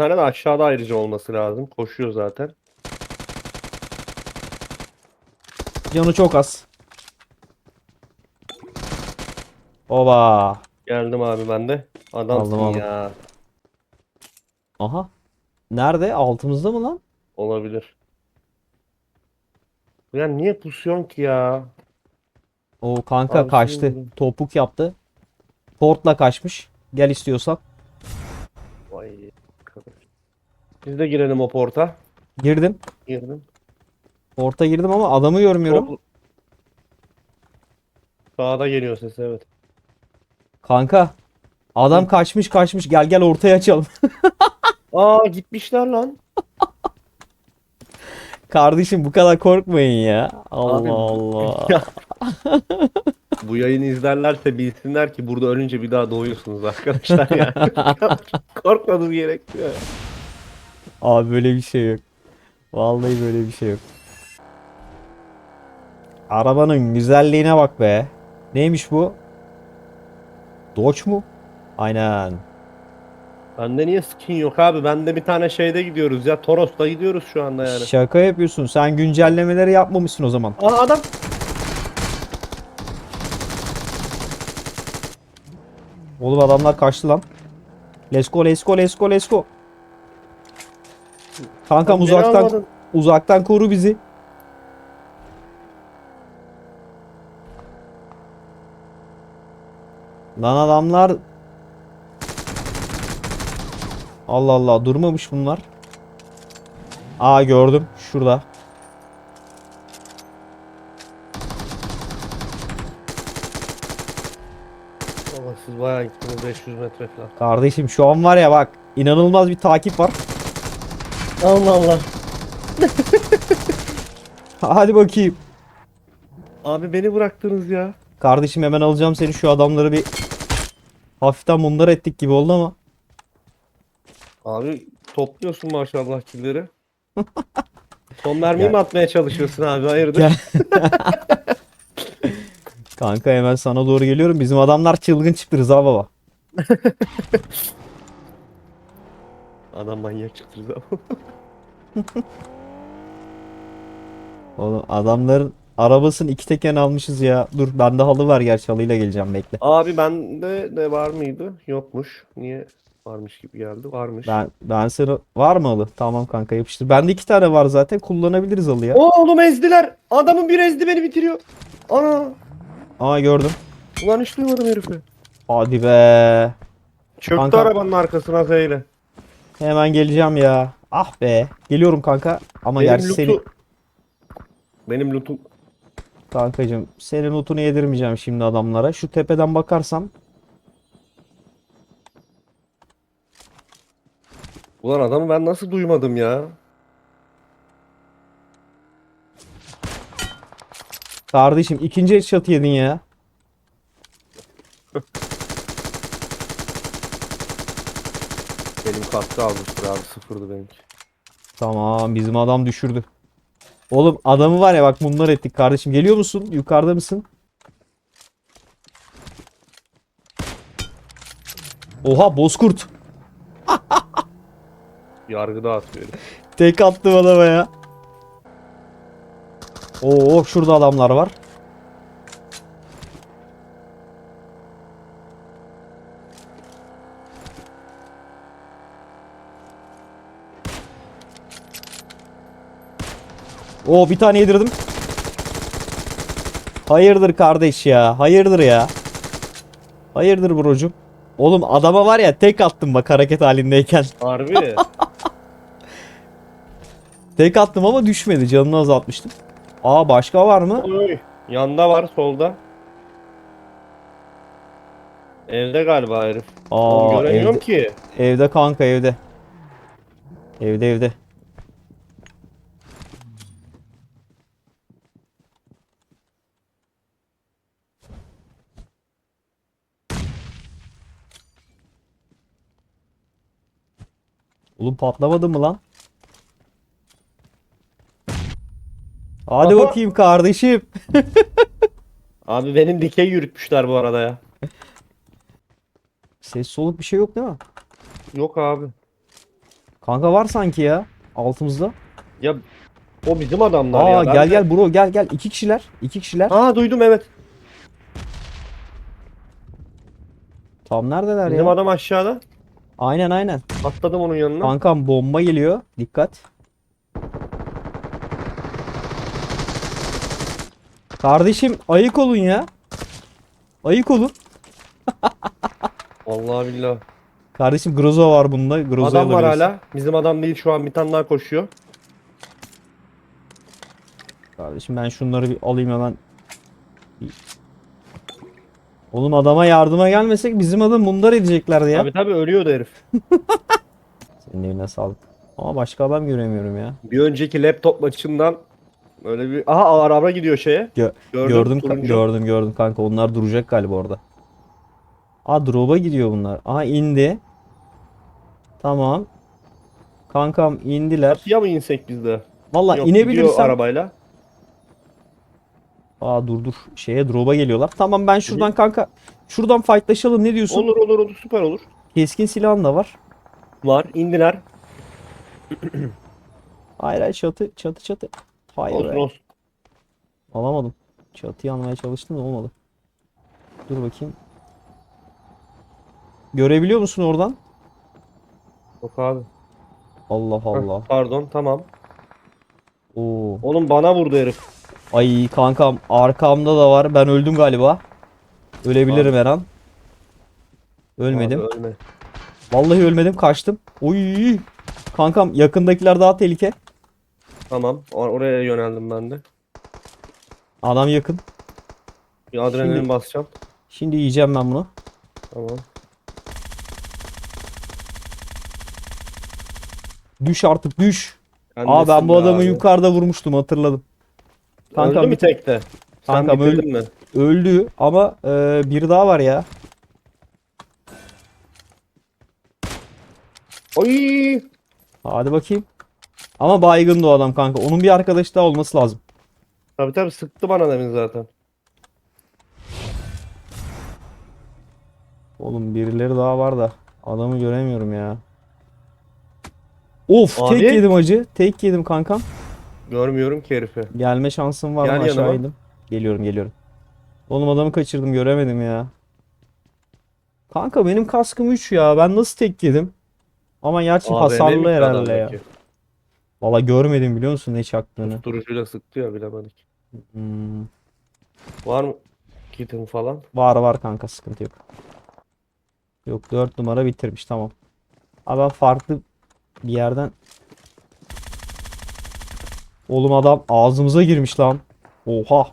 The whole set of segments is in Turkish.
tane de aşağıda ayrıca olması lazım. Koşuyor zaten. Canı çok az. Oba. Geldim abi ben de. Adamsın Aldım, aldım. ya. Aha. Nerede? Altımızda mı lan? Olabilir. Ya niye pusuyorsun ki ya? O kanka Abi kaçtı. Topuk yaptı. Portla kaçmış. Gel istiyorsan. Biz de girelim o porta. Girdim. Girdim. Porta girdim ama adamı görmüyorum. Top- Sağda geliyor ses evet. Kanka. Adam kaçmış kaçmış. Gel gel ortaya açalım. Aa gitmişler lan. Kardeşim bu kadar korkmayın ya. Allah Abi- Allah. Bu yayını izlerlerse bilsinler ki burada ölünce bir daha doğuyorsunuz arkadaşlar ya. Korkmanız gerekiyor. Abi böyle bir şey yok. Vallahi böyle bir şey yok. Arabanın güzelliğine bak be. Neymiş bu? Dodge mu? Aynen. Bende niye skin yok abi? Bende bir tane şeyde gidiyoruz ya. Toros'ta gidiyoruz şu anda yani. Şaka yapıyorsun. Sen güncellemeleri yapmamışsın o zaman. Aa adam. Oğlum adamlar kaçtı lan. Let's go, let's go, let's go, let's go. Kankam Beni uzaktan almadın. uzaktan koru bizi. Lan adamlar Allah Allah durmamış bunlar. Aa gördüm şurada. Baba siz bayağı gittiniz 500 metre falan. Kardeşim şu an var ya bak inanılmaz bir takip var. Allah Allah. Hadi bakayım. Abi beni bıraktınız ya. Kardeşim hemen alacağım seni şu adamları bir hafiften mundar ettik gibi oldu ama. Abi topluyorsun maşallah killeri. Son mermiyi mi atmaya çalışıyorsun abi? Hayırdır? Gel. Kanka hemen sana doğru geliyorum. Bizim adamlar çılgın çıktı Rıza baba. Adam manyak çıktı Rıza. Oğlum adamların arabasını iki teken almışız ya. Dur bende halı var gerçi halıyla geleceğim bekle. Abi bende de var mıydı? Yokmuş. Niye varmış gibi geldi? Varmış. Ben ben seni var mı halı? Tamam kanka yapıştır. Bende iki tane var zaten kullanabiliriz halı ya. Oğlum ezdiler. Adamın bir ezdi beni bitiriyor. Ana. Aa gördüm. Ulan hiç duymadım herifi. Hadi be. Çöktü Kanka. arabanın arkasına zeyle. Hemen geleceğim ya. Ah be. Geliyorum kanka. Ama Benim gerçi lootu... seni Benim lootum... kankacığım senin lootunu yedirmeyeceğim şimdi adamlara. Şu tepeden bakarsam Ulan adamı ben nasıl duymadım ya? Kardeşim ikinci headshot yedin ya. Katkı almıştır abi sıfırdı benimki. Tamam bizim adam düşürdü. Oğlum adamı var ya bak bunlar ettik kardeşim. Geliyor musun? Yukarıda mısın? Oha bozkurt. Yargı dağıtıyor. herif. Tek attım adama ya. Oo şurada adamlar var. Oo bir tane yedirdim. Hayırdır kardeş ya? Hayırdır ya? Hayırdır brocum? Oğlum adama var ya tek attım bak hareket halindeyken. Harbi. Tek attım ama düşmedi. Canını azaltmıştım. Aa başka var mı? Oy. Yanda var solda. Evde galiba herif. Aa göremiyorum evde, ki. evde kanka evde. Evde evde. Oğlum patlamadı mı lan? Hadi Aha. bakayım kardeşim. Abi benim dikey yürütmüşler bu arada ya. Ses soluk bir şey yok değil mi? Yok abi. Kanka var sanki ya. Altımızda. Ya o bizim adamlar Aa ya. Ben gel de- gel bro gel gel. İki kişiler. İki kişiler. Aa duydum evet. Tam neredeler Bizim ya? adam aşağıda. Aynen aynen. Atladım onun yanına. Kankam bomba geliyor. Dikkat. Kardeşim ayık olun ya. Ayık olun. Vallahi billahi. Kardeşim Groza var bunda. Groza'yı Adam var hala. Bizim adam değil şu an bir tane daha koşuyor. Kardeşim ben şunları bir alayım hemen. Oğlum adama yardıma gelmesek bizim adam mundar edeceklerdi ya. Tabii tabii ölüyordu herif. Senin eline sağlık. Ama başka adam göremiyorum ya. Bir önceki laptop maçından öyle bir... Aha araba gidiyor şeye. Gö- Gördüm, gördüm turuncu. gördüm gördüm kanka. Onlar duracak galiba orada. Aa drop'a gidiyor bunlar. Aha indi. Tamam. Kankam indiler. Ya mı insek biz de? Valla inebilirsem. arabayla. Aa dur dur. Şeye drop'a geliyorlar. Tamam ben şuradan kanka. Şuradan fightlaşalım. Ne diyorsun? Olur olur olur süper olur. Keskin silahın da var. Var indiler. Hayır hayır çatı çatı çatı. Hayır Olsun olsun. Alamadım. Çatıyı almaya çalıştım da olmadı. Dur bakayım. Görebiliyor musun oradan? Yok abi. Allah Heh, Allah. Pardon tamam. Oo. Oğlum bana vurdu herif. Ay kankam arkamda da var. Ben öldüm galiba. Ölebilirim her an. Ölmedim. Abi, ölme. Vallahi ölmedim. Kaçtım. Oy. Kankam yakındakiler daha tehlike. Tamam or- oraya yöneldim ben de. Adam yakın. Bir adrenalin Şimdi- basacağım. Şimdi yiyeceğim ben bunu. Tamam. Düş artık düş. Aa Kendisin ben bu adamı abi. yukarıda vurmuştum hatırladım. Kankam Öldü mü bir- tekte? Sen Kankam öl- bitirdin mi? Öldü ama e, biri daha var ya. Oy! Hadi bakayım. Ama baygındı o adam kanka. Onun bir arkadaşı daha olması lazım. Tabii tabii sıktı bana demin zaten. Oğlum birileri daha var da adamı göremiyorum ya. Of Abi. tek yedim acı. Tek yedim kankam. Görmüyorum ki herifi. Gelme şansım var Gel mı aşağı indim. Geliyorum geliyorum. Oğlum adamı kaçırdım göremedim ya. Kanka benim kaskım 3 ya. Ben nasıl tek yedim? Ama gerçi AVM hasarlı herhalde ya. adamdaki? Valla görmedim biliyor musun ne çaktığını. Susturucuyla sıktı ya bilemedik. Hmm, Var mı kitin falan? var var kanka sıkıntı yok. Yok 4 numara bitirmiş tamam. Abi ben farklı bir yerden Oğlum adam ağzımıza girmiş lan. Oha.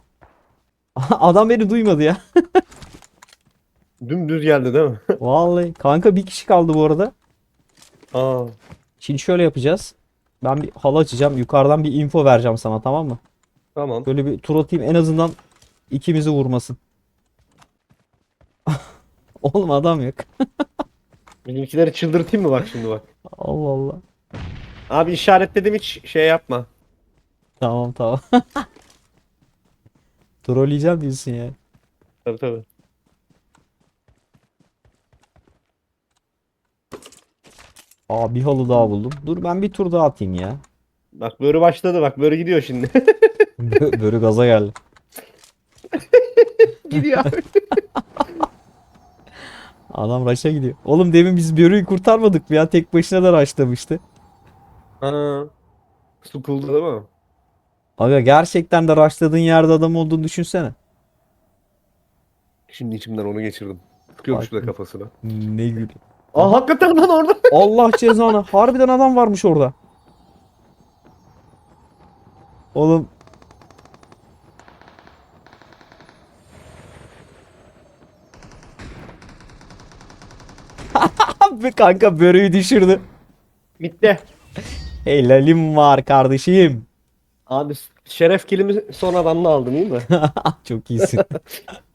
Adam beni duymadı ya. Dümdüz geldi değil mi? Vallahi kanka bir kişi kaldı bu arada. Aa, Şimdi şöyle yapacağız. Ben bir halı açacağım. Yukarıdan bir info vereceğim sana tamam mı? tamam. Böyle bir tur atayım en azından ikimizi vurmasın. Oğlum adam yok. Bizimkileri çıldırtayım mı bak şimdi bak. Allah Allah. Abi işaretledim hiç şey yapma. Tamam tamam. Trolleyeceğim diyorsun ya. Tabii tabii. Aa bir halı daha buldum. Dur ben bir tur daha atayım ya. Bak böyle başladı bak böyle gidiyor şimdi. Bö- Böyle gaza geldi. gidiyor. Adam raşa gidiyor. Oğlum demin biz Börü'yü kurtarmadık mı ya? Tek başına da raşlamıştı. Ha. Sıkıldı değil mi? Aga gerçekten de raşladığın yerde adam olduğunu düşünsene. Şimdi içimden onu geçirdim. Sıkıyormuş Bak. da kafasına. Ne gül. Aa hakikaten lan orada. Allah cezanı. Harbiden adam varmış orada. Oğlum. Kanka börüyü düşürdü. Bitti. Helalim var kardeşim. Abi şeref kilimi son adamla aldım değil mi? Çok iyisin.